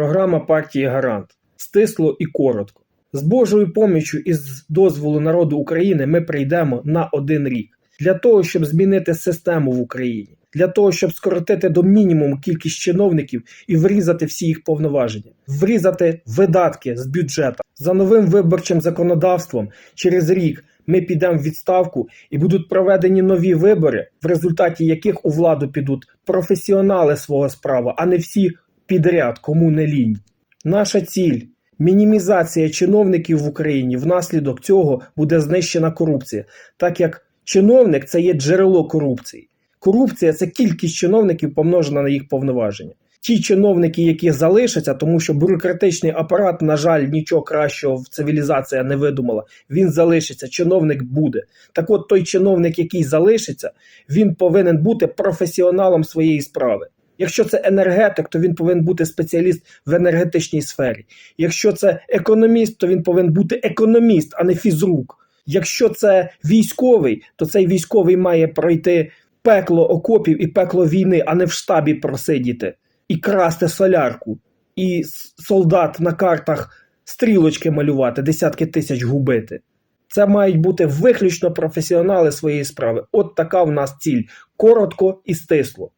Програма партії Гарант. Стисло і коротко. З Божою поміччю і з дозволу народу України ми прийдемо на один рік для того, щоб змінити систему в Україні, для того, щоб скоротити до мінімуму кількість чиновників і врізати всі їх повноваження, врізати видатки з бюджету. За новим виборчим законодавством через рік ми підемо в відставку і будуть проведені нові вибори, в результаті яких у владу підуть професіонали свого справа, а не всі підряд, кому не лінь. Наша ціль мінімізація чиновників в Україні. Внаслідок цього буде знищена корупція, так як чиновник це є джерело корупції. Корупція це кількість чиновників помножена на їх повноваження. Ті чиновники, які залишаться, тому що бюрократичний апарат, на жаль, нічого кращого в цивілізація не видумала. Він залишиться, чиновник буде. Так от той чиновник, який залишиться, він повинен бути професіоналом своєї справи. Якщо це енергетик, то він повинен бути спеціаліст в енергетичній сфері. Якщо це економіст, то він повинен бути економіст, а не фізрук. Якщо це військовий, то цей військовий має пройти пекло окопів і пекло війни, а не в штабі просидіти і красти солярку, і солдат на картах стрілочки малювати, десятки тисяч губити. Це мають бути виключно професіонали своєї справи. От така в нас ціль. Коротко і стисло.